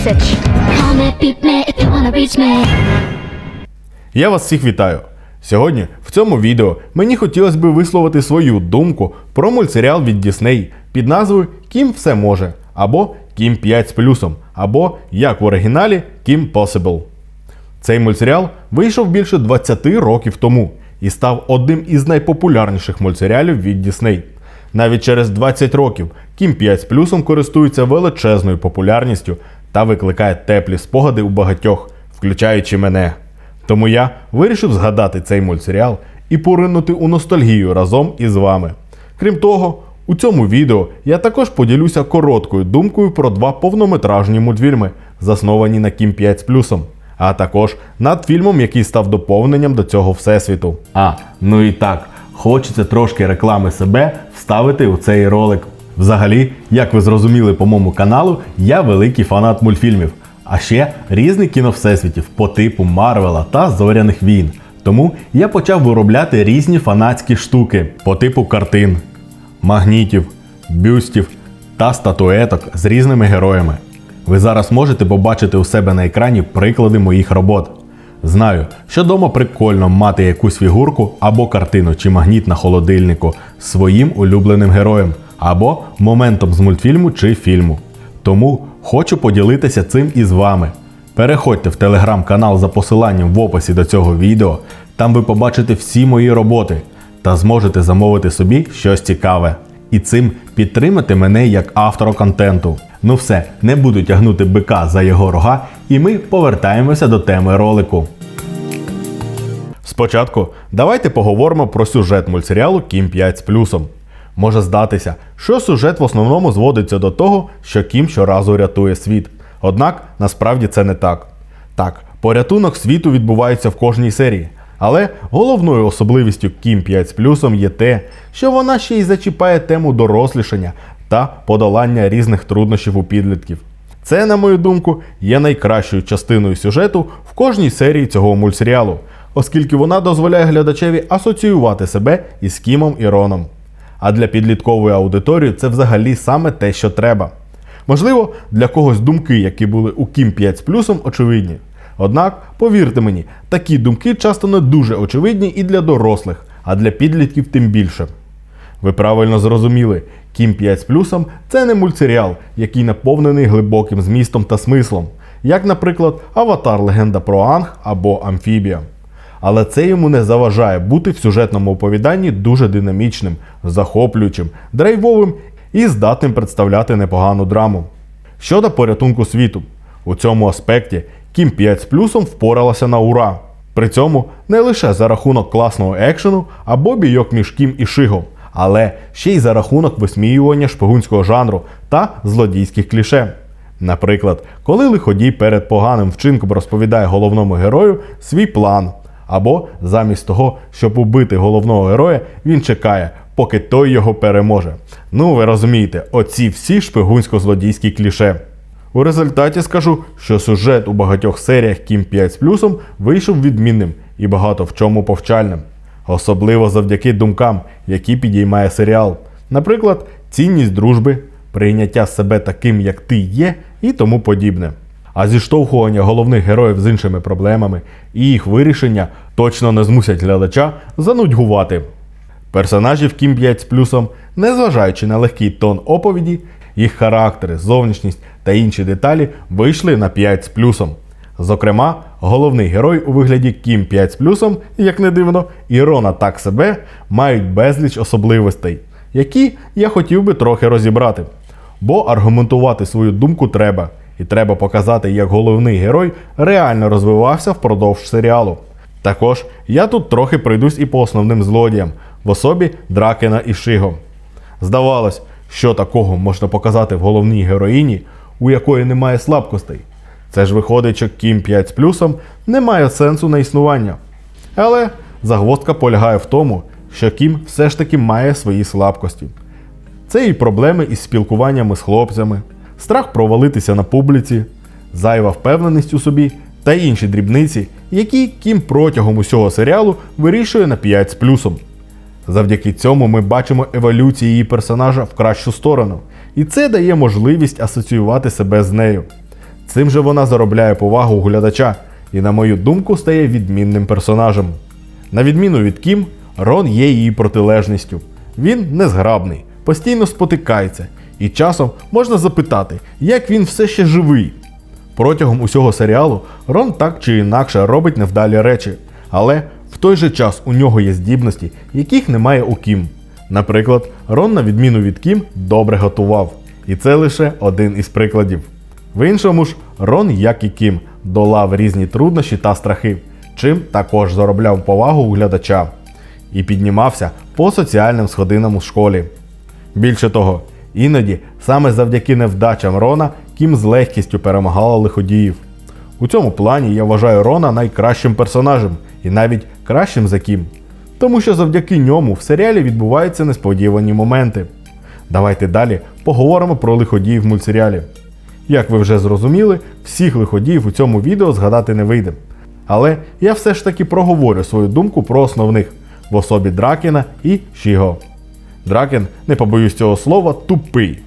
message. Call me, beep me if you wanna reach me. Я вас всіх вітаю. Сьогодні в цьому відео мені хотілося би висловити свою думку про мультсеріал від Disney під назвою Кім все може або Кім 5 з плюсом, або як в оригіналі Кім Possible. Цей мультсеріал вийшов більше 20 років тому і став одним із найпопулярніших мультсеріалів від Disney. Навіть через 20 років Кім 5 з плюсом користується величезною популярністю та викликає теплі спогади у багатьох, включаючи мене. Тому я вирішив згадати цей мультсеріал і поринути у ностальгію разом із вами. Крім того, у цьому відео я також поділюся короткою думкою про два повнометражні мультфільми, засновані на Кім 5 з плюсом, а також над фільмом, який став доповненням до цього всесвіту. А, ну і так, хочеться трошки реклами себе вставити у цей ролик. Взагалі, як ви зрозуміли по моєму каналу, я великий фанат мультфільмів, а ще різних кіновсесвітів по типу Марвела та Зоряних війн. Тому я почав виробляти різні фанатські штуки по типу картин, магнітів, бюстів та статуеток з різними героями. Ви зараз можете побачити у себе на екрані приклади моїх робот. Знаю, що дома прикольно мати якусь фігурку або картину чи магніт на холодильнику своїм улюбленим героєм, або моментом з мультфільму чи фільму. Тому хочу поділитися цим із вами. Переходьте в телеграм-канал за посиланням в описі до цього відео, там ви побачите всі мої роботи та зможете замовити собі щось цікаве. І цим підтримати мене як автора контенту. Ну все, не буду тягнути бика за його рога, і ми повертаємося до теми ролику. Спочатку давайте поговоримо про сюжет мультсеріалу Кім 5 з плюсом. Може здатися, що сюжет в основному зводиться до того, що Кім щоразу рятує світ. Однак насправді це не так. Так, порятунок світу відбувається в кожній серії. Але головною особливістю Кім 5 з плюсом є те, що вона ще й зачіпає тему дорослішання та подолання різних труднощів у підлітків. Це, на мою думку, є найкращою частиною сюжету в кожній серії цього мультсеріалу, оскільки вона дозволяє глядачеві асоціювати себе із Кімом і Роном. А для підліткової аудиторії це взагалі саме те, що треба. Можливо, для когось думки, які були у Кім 5 з плюсом, очевидні. Однак, повірте мені, такі думки часто не дуже очевидні і для дорослих, а для підлітків тим більше. Ви правильно зрозуміли, Кім 5 з плюсом це не мультсеріал, який наповнений глибоким змістом та смислом, як, наприклад, Аватар Легенда про Анг або Амфібія. Але це йому не заважає бути в сюжетному оповіданні дуже динамічним, захоплюючим, драйвовим і здатним представляти непогану драму. Щодо порятунку світу, у цьому аспекті Кім 5 з плюсом впоралася на ура. При цьому не лише за рахунок класного екшену або бійок між Кім і Шиго, але ще й за рахунок висміювання шпигунського жанру та злодійських кліше. Наприклад, коли лиходій перед поганим вчинком розповідає головному герою свій план, або замість того, щоб убити головного героя, він чекає, поки той його переможе. Ну, ви розумієте, оці всі шпигунсько-злодійські кліше. У результаті скажу, що сюжет у багатьох серіях Кім 5 з плюсом вийшов відмінним і багато в чому повчальним. Особливо завдяки думкам, які підіймає серіал. Наприклад, цінність дружби, прийняття себе таким, як ти є, і тому подібне. А зіштовхування головних героїв з іншими проблемами і їх вирішення точно не змусять глядача занудьгувати. Персонажів Кім 5 з плюсом, незважаючи на легкий тон оповіді, їх характери, зовнішність та інші деталі вийшли на 5 з плюсом. Зокрема, головний герой у вигляді Кім 5 з плюсом, як не дивно, і Рона так себе мають безліч особливостей, які я хотів би трохи розібрати. Бо аргументувати свою думку треба, і треба показати, як головний герой реально розвивався впродовж серіалу. Також я тут трохи пройдусь і по основним злодіям в особі Дракена і Шиго. Здавалось, що такого можна показати в головній героїні, у якої немає слабкостей. Це ж виходить, що Кім 5 з плюсом не має сенсу на існування. Але загвоздка полягає в тому, що Кім все ж таки має свої слабкості. Це і проблеми із спілкуваннями з хлопцями, страх провалитися на публіці, зайва впевненість у собі та інші дрібниці, які Кім протягом усього серіалу вирішує на 5 з плюсом. Завдяки цьому ми бачимо еволюцію її персонажа в кращу сторону, і це дає можливість асоціювати себе з нею. Цим же вона заробляє повагу у глядача і, на мою думку, стає відмінним персонажем. На відміну від Кім, Рон є її протилежністю. Він незграбний, постійно спотикається, і часом можна запитати, як він все ще живий. Протягом усього серіалу Рон так чи інакше робить невдалі речі, але в той же час у нього є здібності, яких немає у Кім. Наприклад, Рон, на відміну від Кім, добре готував. І це лише один із прикладів. В іншому ж, Рон, як і Кім, долав різні труднощі та страхи, чим також заробляв повагу у глядача і піднімався по соціальним сходинам у школі. Більше того, іноді саме завдяки невдачам Рона Кім з легкістю перемагала лиходіїв. У цьому плані я вважаю Рона найкращим персонажем і навіть кращим за Кім, тому що завдяки ньому в серіалі відбуваються несподівані моменти. Давайте далі поговоримо про лиходіїв в мультсеріалі. Як ви вже зрозуміли, всіх лиходіїв у цьому відео згадати не вийде. Але я все ж таки проговорю свою думку про основних в особі Дракена і Шіго. Дракен, не побоюсь цього слова, тупий.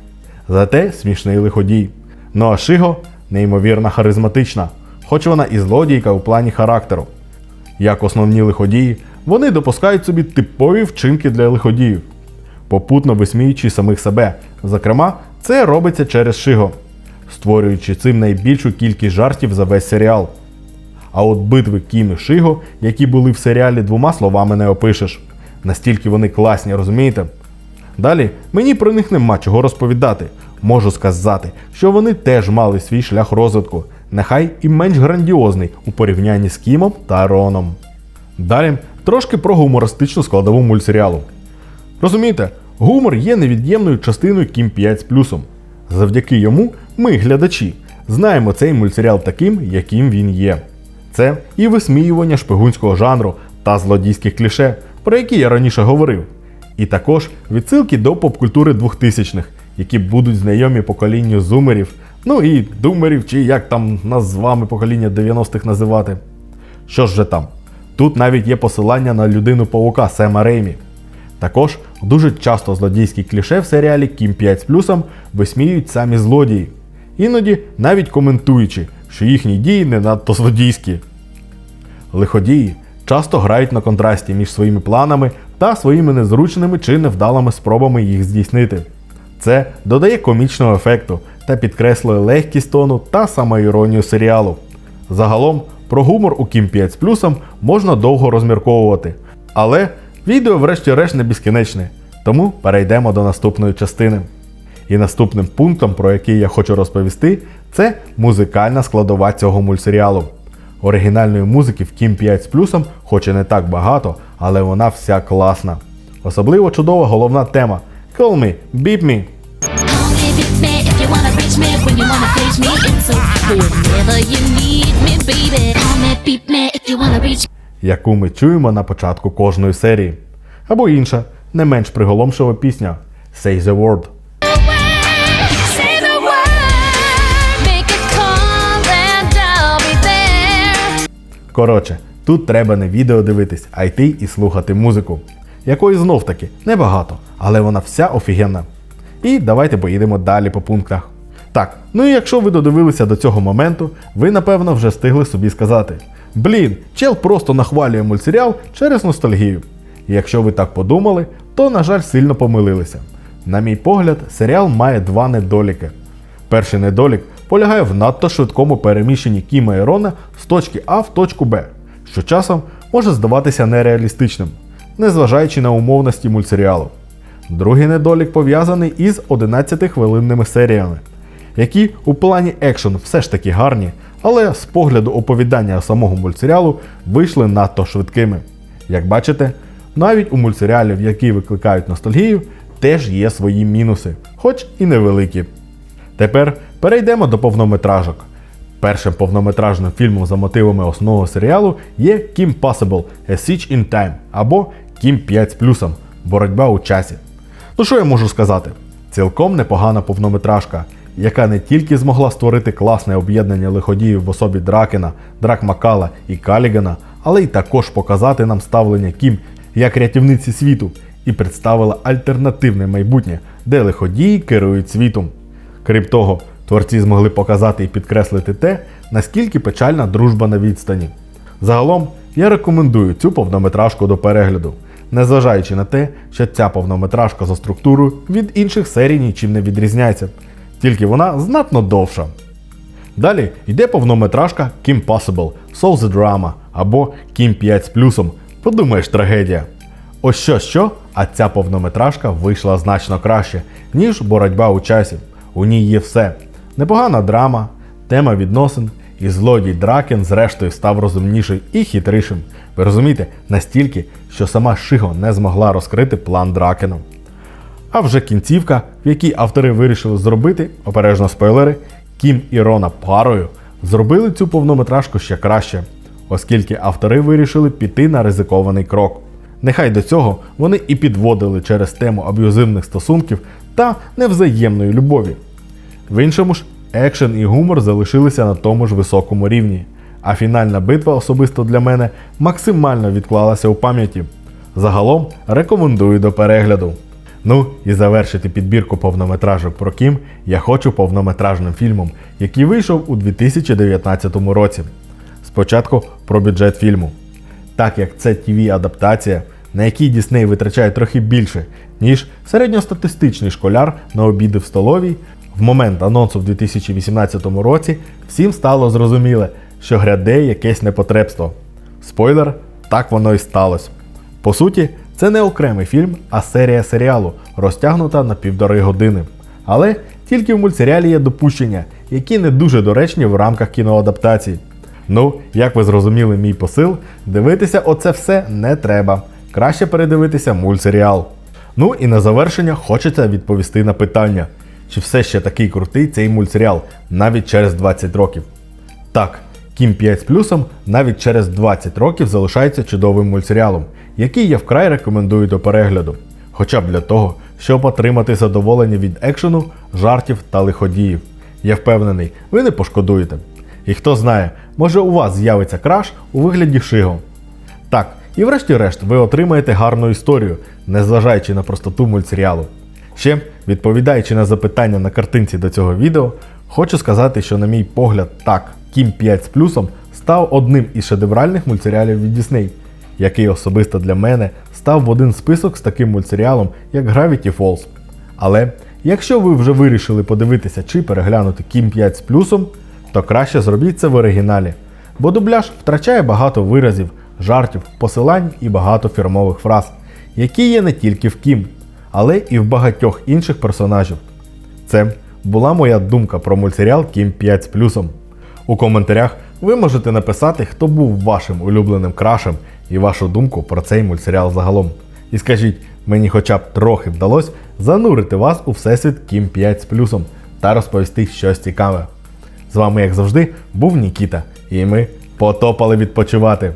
Зате смішний лиходій. Ну а Шиго неймовірно харизматична, хоч вона і злодійка у плані характеру. Як основні лиходії, вони допускають собі типові вчинки для лиходіїв, попутно висміючи самих себе. Зокрема, це робиться через Шиго, створюючи цим найбільшу кількість жартів за весь серіал. А от битви Кім і Шиго, які були в серіалі, двома словами не опишеш. Настільки вони класні, розумієте? Далі мені про них нема чого розповідати. Можу сказати, що вони теж мали свій шлях розвитку, нехай і менш грандіозний у порівнянні з Кімом та Роном. Далі трошки про гумористичну складову мультсеріалу. Розумієте, гумор є невід'ємною частиною Кім 5 з плюсом. Завдяки йому ми, глядачі, знаємо цей мультсеріал таким, яким він є. Це і висміювання шпигунського жанру та злодійських кліше, про які я раніше говорив. І також відсилки до попкультури 2000-х, які будуть знайомі поколінню зумерів, ну і думерів, чи як там нас з вами покоління 90-х називати. Що ж же там? Тут навіть є посилання на людину паука Сема Реймі. Також дуже часто злодійські кліше в серіалі Кім 5 з плюсом висміюють самі злодії, іноді навіть коментуючи, що їхні дії не надто злодійські. Лиходії часто грають на контрасті між своїми планами та своїми незручними чи невдалими спробами їх здійснити. Це додає комічного ефекту та підкреслює легкість тону та самоіронію серіалу. Загалом про гумор у Кім 5 з плюсом можна довго розмірковувати, але відео, врешті-решт, не безкінечне, тому перейдемо до наступної частини. І наступним пунктом, про який я хочу розповісти, це музикальна складова цього мультсеріалу. Оригінальної музики в Кім 5 з плюсом, хоч і не так багато, але вона вся класна. Особливо чудова головна тема Call me, beep me. Яку ми чуємо на початку кожної серії. Або інша, не менш приголомшива пісня Say the Word. Коротше, тут треба не відео дивитись, а йти і слухати музику, якої знов таки небагато, але вона вся офігенна. І давайте поїдемо далі по пунктах. Так, ну і якщо ви додивилися до цього моменту, ви напевно вже встигли собі сказати: Блін, чел просто нахвалює мультсеріал через ностальгію. Якщо ви так подумали, то, на жаль, сильно помилилися. На мій погляд, серіал має два недоліки. Перший недолік полягає в надто швидкому переміщенні Кіма і Рона з точки А в точку Б, що часом може здаватися нереалістичним, незважаючи на умовності мультсеріалу. Другий недолік пов'язаний із 11-хвилинними серіями, які у плані екшен все ж таки гарні, але з погляду оповідання самого мультсеріалу вийшли надто швидкими. Як бачите, навіть у мультсеріалів, які викликають ностальгію, теж є свої мінуси, хоч і невеликі. Тепер перейдемо до повнометражок. Першим повнометражним фільмом за мотивами основного серіалу є Kim Possible – A Siege in Time або Kim 5 з плюсом Боротьба у часі. Ну що я можу сказати? Цілком непогана повнометражка, яка не тільки змогла створити класне об'єднання лиходіїв в особі Дракена, Дракмакала і Калігана, але й також показати нам ставлення Кім як рятівниці світу і представила альтернативне майбутнє, де лиходії керують світом. Крім того, творці змогли показати і підкреслити те, наскільки печальна дружба на відстані. Загалом я рекомендую цю повнометражку до перегляду, незважаючи на те, що ця повнометражка за структурою від інших серій нічим не відрізняється, тільки вона знатно довша. Далі йде повнометражка Kim Possible Soul the Drama або Kim 5 з плюсом. Подумаєш, трагедія. Ось що що, а ця повнометражка вийшла значно краще, ніж боротьба у часі. У ній є все. Непогана драма, тема відносин, і злодій Дракен зрештою став розумнішим і хитрішим. Ви розумієте, настільки, що сама Шиго не змогла розкрити план Дракена. А вже кінцівка, в якій автори вирішили зробити, обережно спойлери, Кім і Рона парою, зробили цю повнометражку ще краще, оскільки автори вирішили піти на ризикований крок. Нехай до цього вони і підводили через тему аб'юзивних стосунків та невзаємної любові. В іншому ж, екшен і гумор залишилися на тому ж високому рівні, а фінальна битва особисто для мене максимально відклалася у пам'яті. Загалом рекомендую до перегляду. Ну і завершити підбірку повнометражок про Кім я хочу повнометражним фільмом, який вийшов у 2019 році. Спочатку про бюджет фільму. Так як це tv адаптація, на якій Дісней витрачає трохи більше, ніж середньостатистичний школяр на обіди в столовій, в момент анонсу в 2018 році всім стало зрозуміле, що гряде якесь непотребство. Спойлер, так воно і сталося. По суті, це не окремий фільм, а серія серіалу, розтягнута на півтори години. Але тільки в мультсеріалі є допущення, які не дуже доречні в рамках кіноадаптації. Ну, як ви зрозуміли мій посил, дивитися оце все не треба. Краще передивитися мультсеріал. Ну і на завершення хочеться відповісти на питання, чи все ще такий крутий цей мультсеріал навіть через 20 років. Так, Кім 5 з плюсом навіть через 20 років залишається чудовим мультсеріалом, який я вкрай рекомендую до перегляду. Хоча б для того, щоб отримати задоволення від екшену, жартів та лиходіїв. Я впевнений, ви не пошкодуєте. І хто знає, може у вас з'явиться краш у вигляді Шиго. Так, і врешті-решт ви отримаєте гарну історію, незважаючи на простоту мультсеріалу. Ще, відповідаючи на запитання на картинці до цього відео, хочу сказати, що, на мій погляд, так, Кім 5 з плюсом став одним із шедевральних мультсеріалів від Disney, який особисто для мене став в один список з таким мультсеріалом, як Gravity Falls. Але якщо ви вже вирішили подивитися чи переглянути Кім 5 з плюсом, то краще зробіть це в оригіналі, бо дубляж втрачає багато виразів, жартів, посилань і багато фірмових фраз, які є не тільки в Кім, але і в багатьох інших персонажів. Це була моя думка про мультсеріал Кім 5 з плюсом. У коментарях ви можете написати, хто був вашим улюбленим крашем і вашу думку про цей мультсеріал загалом. І скажіть, мені хоча б трохи вдалося занурити вас у всесвіт Кім 5 з плюсом та розповісти щось цікаве. З вами, як завжди, був Нікіта, і ми потопали відпочивати.